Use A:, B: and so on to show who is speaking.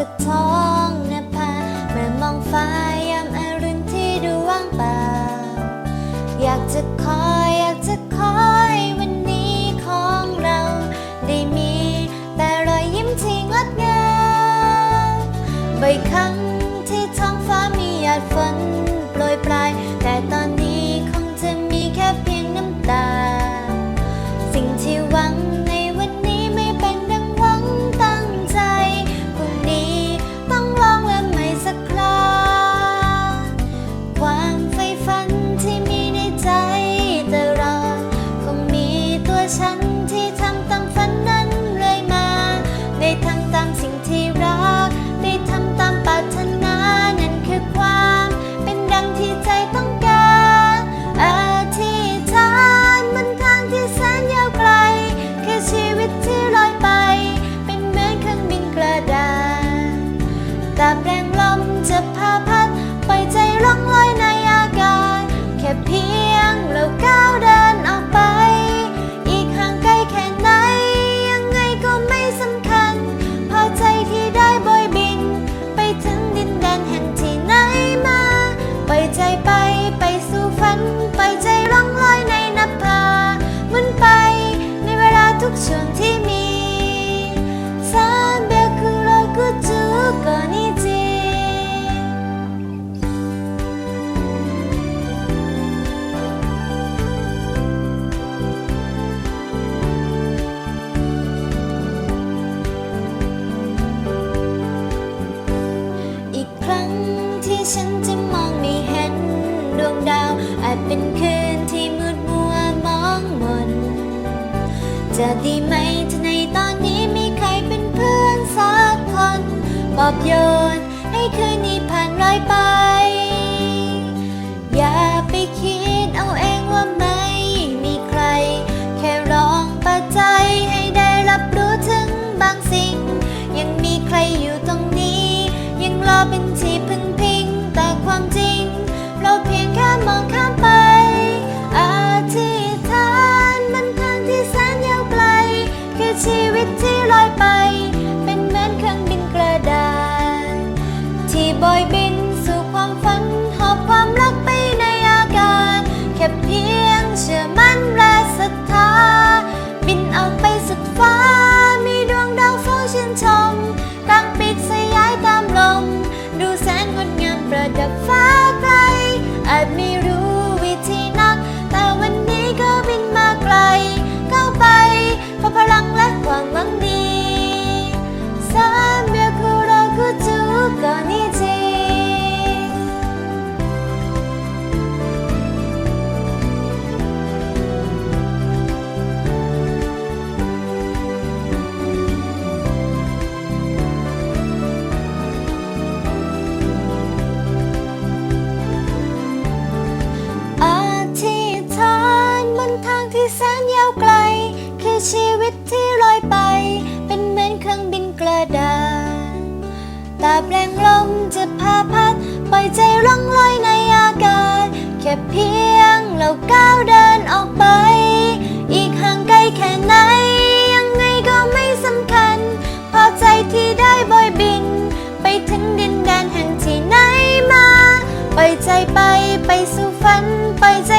A: จะท้อ ที่ฉันจะมองไม่เห็นดวงดาว อาจเป็นคืนที่มืดมัวมองมน จะดีไหมถ้าในตอนนี้มีใครเป็นเพื่อนสักคนปลอบโยนให้คืนนี้ผ่านร้อยไป อย่าไปคิดเอาเองว่าไม่มีใคร แค่ลองเปิดใจให้ได้รับรู้ถึงบางสิ่ง ยังมีใครอยู่ตรงนี้ ยังรอเป็นที บินสู่ความฝันหอบความรักไปในอากาศ แค่เพียงเชื่อมั่นและศรัทธา ชีวิตที่ลอยไป เป็นเหมือนเครื่องบินกระดาษแต่แรงลมจะพาพัด ปล่อยใจล่องลอยในอากาศ แค่เพียงเราก้าวเดินออกไป อีกห่างไกลแค่ไหน ยังไงก็ไม่สำคัญ พอใจที่ได้บอยบิน ไปถึงดินแดนแห่งที่ไหนมา ปล่อยใจไปไปสู่ฝัน ปล่อยใจ